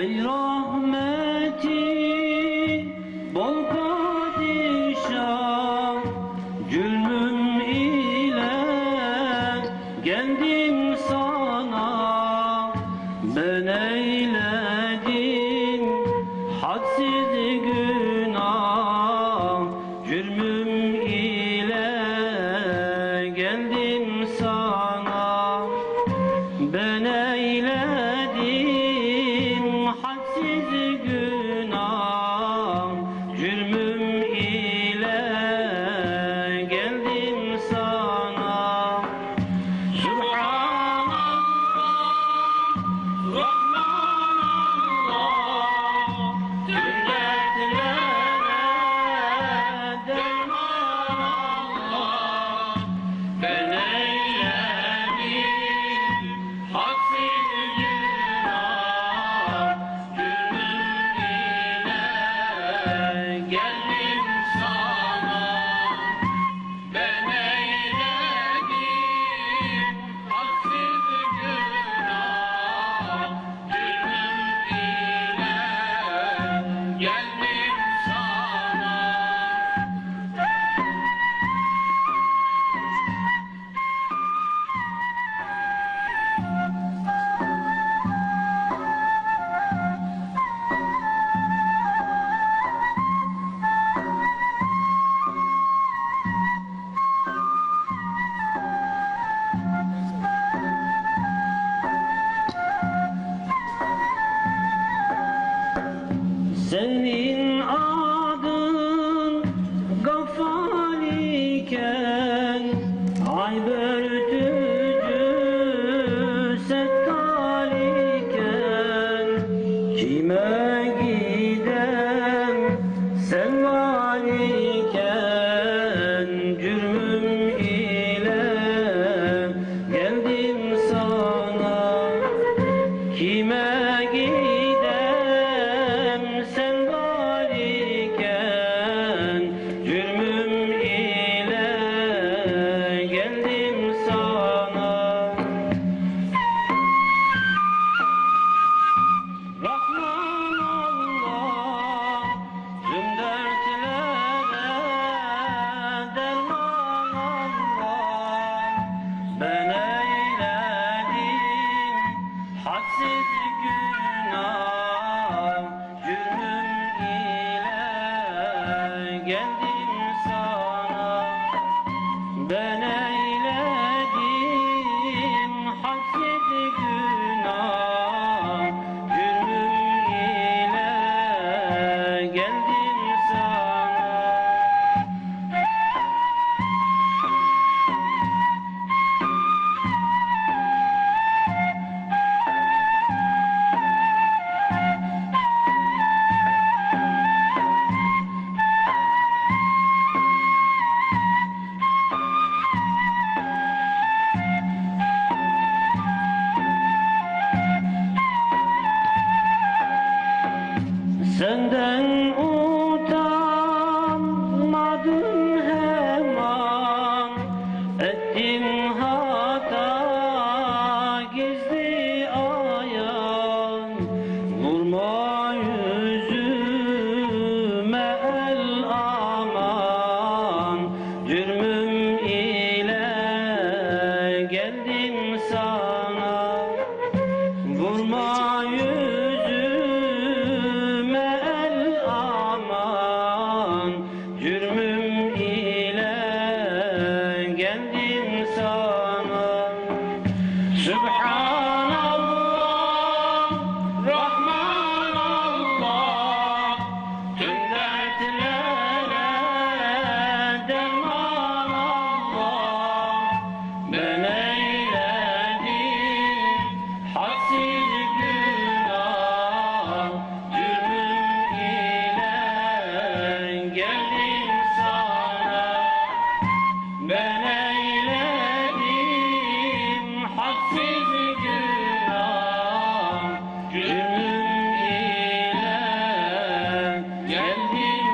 Ey rahmeti bol padişah Gülüm ile geldim sana. Ben eyledim hadsiz günah Cürmüm ile geldim sana. Ben eyledim Kime Bene. Senden Yeah. He